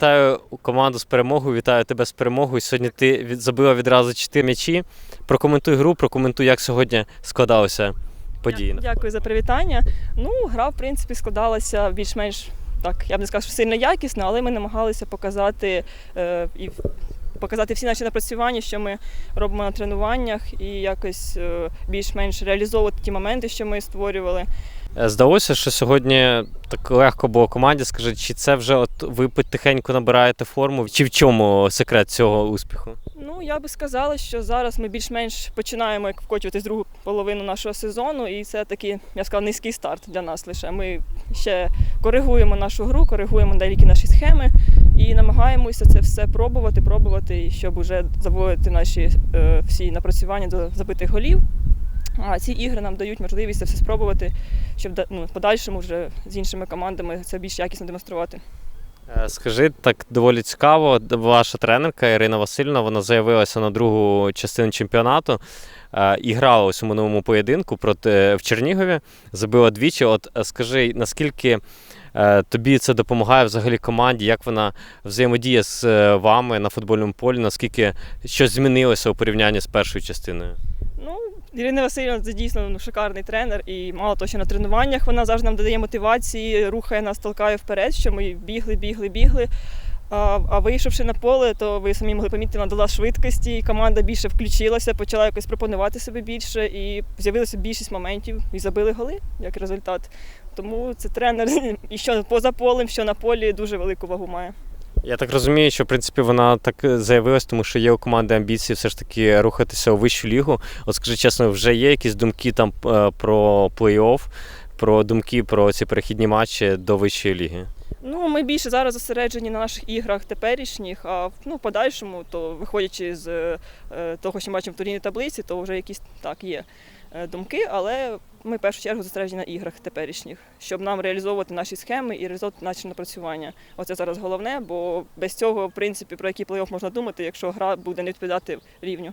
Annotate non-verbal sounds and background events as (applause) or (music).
вітаю команду з перемогою, вітаю тебе з перемогою. Сьогодні ти забила відразу 4 м'ячі. Прокоментуй гру, прокоментуй, як сьогодні складалося події. Дякую за привітання. Ну, гра, в принципі, складалася більш-менш так, я б не сказав, що сильно якісно, але ми намагалися показати е, і показати всі наші напрацювання, що ми робимо на тренуваннях, і якось е, більш-менш реалізовувати ті моменти, що ми створювали. Е, Здалося, що сьогодні так легко було команді. Скажи, чи це вже от ви потихеньку набираєте форму, чи в чому секрет цього успіху? Ну, я би сказала, що зараз ми більш-менш починаємо як вкочуватись другу половину нашого сезону, і це такий, я сказала, низький старт для нас лише. Ми ще коригуємо нашу гру, коригуємо деякі наші схеми намагаємося це все пробувати, пробувати, і щоб уже заводити наші е, всі напрацювання до забитих голів. А ці ігри нам дають можливість це все спробувати, щоб ну, в подальшому вже з іншими командами це більш якісно демонструвати. Е, Скажи, так доволі цікаво. Ваша тренерка Ірина Васильівна вона заявилася на другу частину чемпіонату е, і грала у минулому поєдинку проти в Чернігові. Забила двічі. От е, скажи, наскільки е, тобі це допомагає взагалі команді? Як вона взаємодіє з е, вами на футбольному полі? Наскільки щось змінилося у порівнянні з першою частиною? Ну, Ірина Васильівна це дійсно ну, шикарний тренер, і мало того, що на тренуваннях вона завжди нам додає мотивації, рухає нас, толкає вперед, що ми бігли, бігли, бігли. А, вийшовши на поле, то ви самі могли помітити, вона дала швидкості, і команда більше включилася, почала якось пропонувати себе більше, і з'явилося більшість моментів, і забили голи як результат. Тому це тренер, (laughs) і що поза полем, що на полі дуже велику вагу має. Я так розумію, що в принципі вона так е, заявилась, тому що є у команди амбіції все ж таки рухатися у вищу лігу. От скажи чесно, вже є якісь думки там е, про плей-офф, про думки про ці перехідні матчі до вищої ліги? Ну, ми більше зараз зосереджені на наших іграх теперішніх, а в ну, подальшому, то виходячи з е, того, що бачимо в турнірній таблиці, то вже якісь так є е, думки, але ми в першу чергу зосереджені на іграх теперішніх, щоб нам реалізовувати наші схеми і реалізовувати наші напрацювання. Оце зараз головне, бо без цього, в принципі, про який плей-офф можна думати, якщо гра буде не відповідати рівню.